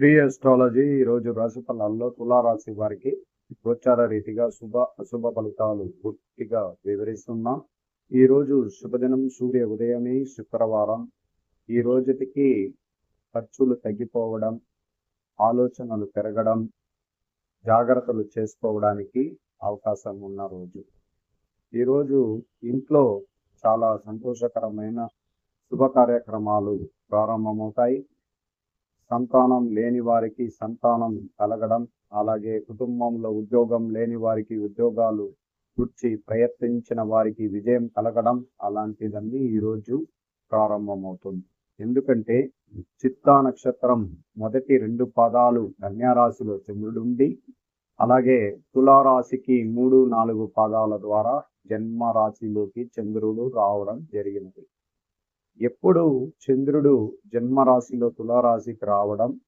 Shri astrology ఈరోజు రాశి ఫలాల్లో తులారాశి వారికి గోచార రీతిగా శుభ అశుభ ఫలితాలు పూర్తిగా వివరిస్తున్నాం. ఈరోజు శుభదినం సూర్య ఉదయమే శుక్రవారం. ఈ రోజుకి ఖర్చులు తగ్గిపోవడం ఆలోచనలు పెరగడం జాగ్రత్తలు చేసుకోవడానికి అవకాశం ఉన్న రోజు. ఈరోజు ఇంట్లో చాలా సంతోషకరమైన శుభ కార్యక్రమాలు ప్రారంభమవుతాయి. సంతానం లేని వారికి సంతానం కలగడం అలాగే కుటుంబంలో ఉద్యోగం లేని వారికి ఉద్యోగాలు కూర్చి ప్రయత్నించిన వారికి విజయం కలగడం అలాంటిదన్నీ ఈరోజు ప్రారంభమవుతుంది. ఎందుకంటే చిత్తా నక్షత్రం మొదటి రెండు పాదాలు కన్యారాశిలో చంద్రుడుండి అలాగే తులారాశికి మూడు నాలుగు పాదాల ద్వారా జన్మ రాశిలోకి చంద్రుడు రావడం జరిగినది. ఎప్పుడు చంద్రుడు జన్మరాశిలో తులారాశికి రావడం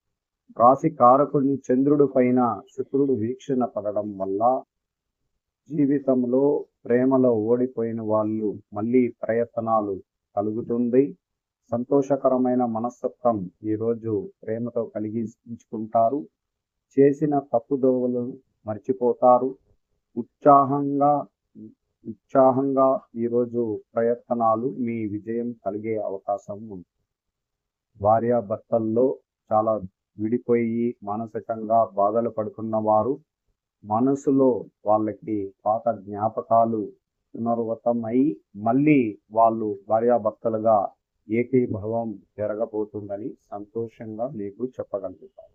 రాశి కారకుడిని చంద్రుడు పైన శుక్రుడు వీక్షణ పడడం వల్ల జీవితంలో ప్రేమలో ఓడిపోయిన వాళ్ళు మళ్ళీ ప్రయత్నాలు కలుగుతుంది. సంతోషకరమైన మనస్తత్వం ఈరోజు ప్రేమతో కలిగించుకుంటారు. చేసిన తప్పుదోవలు మర్చిపోతారు. ఉత్సాహంగా ఉత్సాహంగా ఈరోజు ప్రయత్నాలు మీ విజయం కలిగే అవకాశం ఉంది. భార్యాభర్తల్లో చాలా విడిపోయి మానసికంగా బాధలు పడుతున్న వారు మనసులో వాళ్ళకి పాత జ్ఞాపకాలు పునర్వతమై మళ్ళీ వాళ్ళు భార్యాభర్తలుగా ఏకీభవం జరగబోతుందని సంతోషంగా మీకు చెప్పగలుగుతారు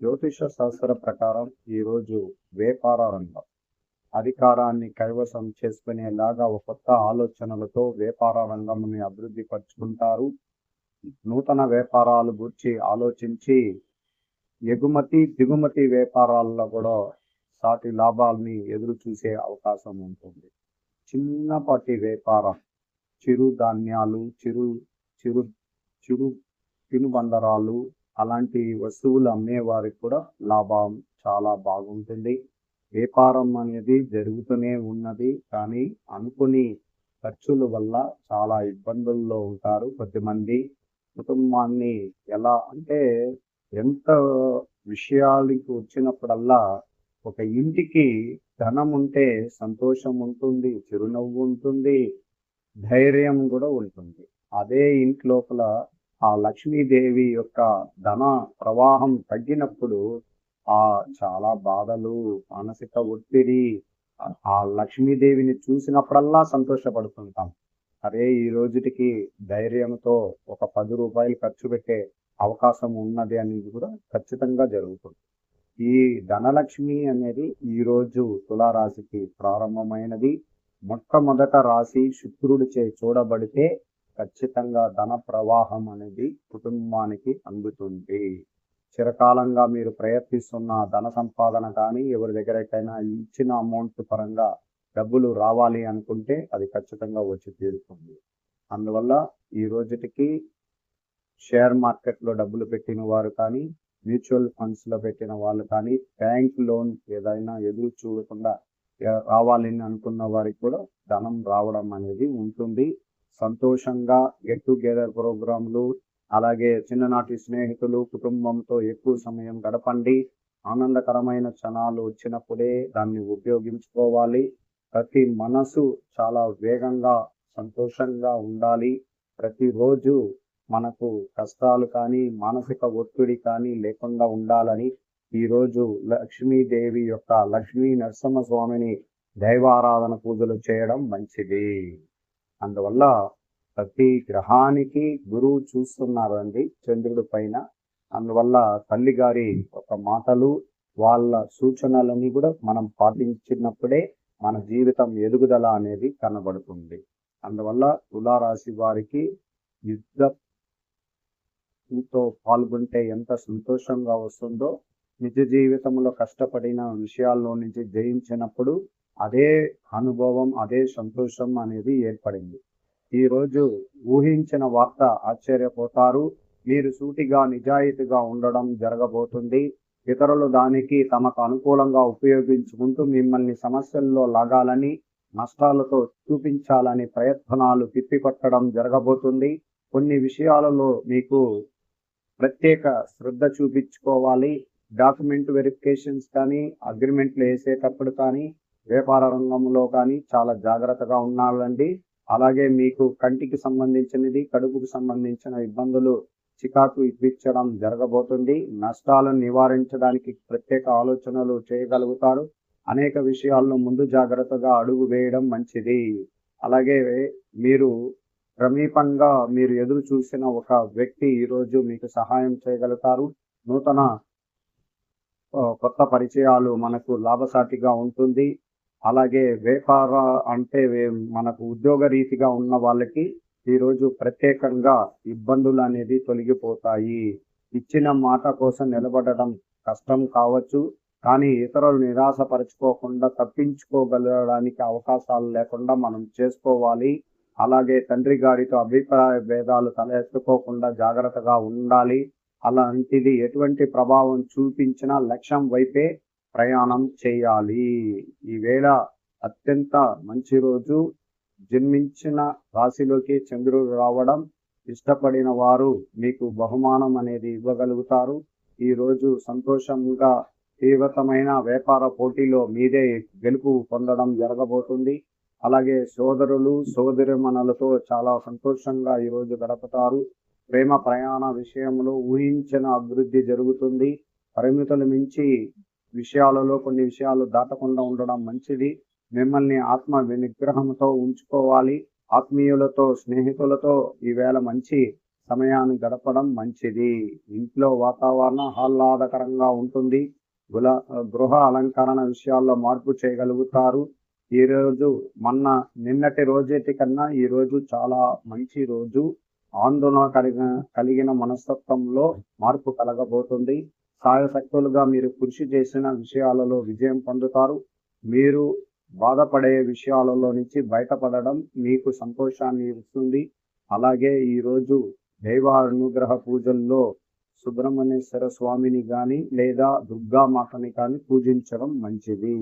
జ్యోతిష శాస్త్ర ప్రకారం ఈరోజు వ్యాపార రంగం. అధికారాన్ని కైవసం చేసుకునేలాగా ఒక కొత్త ఆలోచనలతో వ్యాపార రంగంని అభివృద్ధి పరుచుకుంటారు. నూతన వ్యాపారాలు గురించి ఆలోచించి ఎగుమతి దిగుమతి వ్యాపారాల్లో కూడా సాటి లాభాలని ఎదురు చూసే అవకాశం ఉంటుంది. చిన్నపాటి వ్యాపారం చిరు ధాన్యాలు చిరు చిరు చిరు తినుబండరాలు అలాంటి వస్తువులు అమ్మేవారికి కూడా లాభం చాలా బాగుంటుంది. వ్యాపారం అనేది జరుగుతూనే ఉన్నది. కానీ అనుకుని ఖర్చుల వల్ల చాలా ఇబ్బందుల్లో ఉంటారు కొద్దిమంది. కుటుంబాన్ని ఎలా అంటే ఎంత విషయాలకి వచ్చినప్పుడల్లా ఒక ఇంటికి ధనం ఉంటే సంతోషం ఉంటుంది చిరునవ్వు ఉంటుంది ధైర్యం కూడా ఉంటుంది. అదే ఇంటి లోపల ఆ లక్ష్మీదేవి యొక్క ధన ప్రవాహం తగ్గినప్పుడు ఆ చాలా బాధలు మానసిక ఒత్తిడి ఆ లక్ష్మీదేవిని చూసినప్పుడల్లా సంతోషపడుతుంటాం. అరే ఈ రోజుటికి ధైర్యంతో ఒక పది రూపాయలు ఖర్చు పెట్టే అవకాశం ఉన్నది అనేది కూడా ఖచ్చితంగా జరుగుతుంది. ఈ ధనలక్ష్మి అనేది ఈ రోజు తులారాశికి ప్రారంభమైనది. మొట్టమొదట రాశి శుక్రుడి చే చూడబడితే ఖచ్చితంగా ధన ప్రవాహం అనేది కుటుంబానికి అందుతుంది. చిరకాలంగా మీరు ప్రయత్నిస్తున్న ధన సంపాదన కానీ ఎవరి దగ్గరకైనా ఇచ్చిన అమౌంట్ పరంగా డబ్బులు రావాలి అనుకుంటే అది ఖచ్చితంగా వచ్చి తీరుతుంది. అందువల్ల ఈ రోజుటికి షేర్ మార్కెట్లో డబ్బులు పెట్టిన వారు కానీ మ్యూచువల్ ఫండ్స్లో పెట్టిన వాళ్ళు కానీ బ్యాంక్ లోన్ ఏదైనా ఎదురు చూడకుండా రావాలని అనుకున్న వారికి కూడా ధనం రావడం అనేది ఉంటుంది. సంతోషంగా గెట్ టుగెదర్ ప్రోగ్రాంలు అలాగే చిన్ననాటి స్నేహితులు కుటుంబంతో ఎక్కువ సమయం గడపండి. ఆనందకరమైన క్షణాలు వచ్చినప్పుడే దాన్ని ఉపయోగించుకోవాలి. ప్రతి మనసు చాలా వేగంగా సంతోషంగా ఉండాలి. ప్రతిరోజు మనకు కష్టాలు కానీ మానసిక ఒత్తిడి కానీ లేకుండా ఉండాలని ఈరోజు లక్ష్మీదేవి యొక్క లక్ష్మీ నరసింహస్వామిని దైవారాధన పూజలు చేయడం మంచిది. అందువల్ల ప్రతి గ్రహానికి గురువు చూస్తున్నారు అండి చంద్రుడి పైన. అందువల్ల తల్లి గారి ఒక మాటలు వాళ్ళ సూచనలని కూడా మనం పాటించినప్పుడే మన జీవితం ఎదుగుదల అనేది కనబడుతుంది. అందువల్ల తులారాశి వారికి యుద్ధంతో పాల్గొంటే ఎంత సంతోషంగా వస్తుందో నిజ జీవితంలో కష్టపడిన విషయాల్లో నుంచి జయించినప్పుడు అదే అనుభవం అదే సంతోషం అనేది ఏర్పడింది. ఈరోజు ఊహించిన వార్త ఆశ్చర్యపోతారు. మీరు సూటిగా నిజాయితీగా ఉండడం జరగబోతుంది. ఇతరులు దానికి తమకు అనుకూలంగా ఉపయోగించుకుంటూ మిమ్మల్ని సమస్యల్లో లాగాలని నష్టాలతో చూపించాలని ప్రయత్నాలు తిప్పికొట్టడం జరగబోతుంది. కొన్ని విషయాలలో మీకు ప్రత్యేక శ్రద్ధ చూపించుకోవాలి. డాక్యుమెంట్ వెరిఫికేషన్స్ కానీ అగ్రిమెంట్లు వేసేటప్పుడు కానీ వ్యాపార రంగంలో కానీ చాలా జాగ్రత్తగా ఉండాలండి. అలాగే మీకు కంటికి సంబంధించినది కడుపుకు సంబంధించిన ఇబ్బందులు చికాకు ఇప్పించడం జరగబోతుంది. నష్టాలను నివారించడానికి ప్రత్యేక ఆలోచనలు చేయగలుగుతారు. అనేక విషయాలను ముందు జాగ్రత్తగా అడుగు వేయడం మంచిది. అలాగే మీరు సమీపంగా మీరు ఎదురు చూసిన ఒక వ్యక్తి ఈరోజు మీకు సహాయం చేయగలుగుతారు. నూతన కొత్త పరిచయాలు మనకు లాభసాటిగా ఉంటుంది. అలాగే వ్యాపార అంటే మనకు ఉద్యోగ రీతిగా ఉన్న వాళ్ళకి ఈరోజు ప్రత్యేకంగా ఇబ్బందులు అనేది తొలగిపోతాయి. ఇచ్చిన మాట కోసం నిలబడడం కష్టం కావచ్చు కానీ ఇతరులు నిరాశపరచుకోకుండా తప్పించుకోగలడానికి అవకాశాలు లేకుండా మనం చేసుకోవాలి. అలాగే తండ్రి గారితో అభిప్రాయ భేదాలు తలెత్తుకోకుండా జాగ్రత్తగా ఉండాలి. అలాంటిది ఎటువంటి ప్రభావం చూపించినా లక్ష్యం వైపే ప్రయాణం చేయాలి. ఈవేళ అత్యంత మంచి రోజు. జన్మించిన రాశిలోకి చంద్రుడు రావడం ఇష్టపడిన వారు మీకు బహుమానం అనేది ఇవ్వగలుగుతారు. ఈ రోజు సంతోషంగా తీవ్రతమైన వ్యాపార పోటీలో మీదే గెలుపు పొందడం జరగబోతుంది. అలాగే సోదరులు సోదరిమణులతో చాలా సంతోషంగా ఈరోజు రోజు గడుపుతారు. ప్రేమ ప్రయాణ విషయంలో ఊహించిన అభివృద్ధి జరుగుతుంది. పరిమితులు మించి విషయాలలో కొన్ని విషయాలు దాటకుండా ఉండడం మంచిది. మిమ్మల్ని ఆత్మ వినిగ్రహంతో ఉంచుకోవాలి. ఆత్మీయులతో స్నేహితులతో ఈవేళ మంచి సమయాన్ని గడపడం మంచిది. ఇంట్లో వాతావరణం ఆహ్లాదకరంగా ఉంటుంది. గుల గృహ అలంకరణ విషయాల్లో మార్పు చేయగలుగుతారు. ఈ రోజు మొన్న నిన్నటి రోజేటి కన్నా ఈ రోజు చాలా మంచి రోజు. ఆందోళన కలిగిన కలిగిన మనస్తత్వంలో మార్పు కలగబోతుంది. సాయశక్తులుగా మీరు కృషి చేసిన విషయాలలో విజయం పొందుతారు. మీరు బాధపడే విషయాలలో నుంచి బయటపడడం మీకు సంతోషాన్ని ఇస్తుంది. అలాగే ఈరోజు దైవ అనుగ్రహ పూజల్లో సుబ్రహ్మణ్యేశ్వర స్వామిని కానీ లేదా దుర్గామాతని కానీ పూజించడం మంచిది.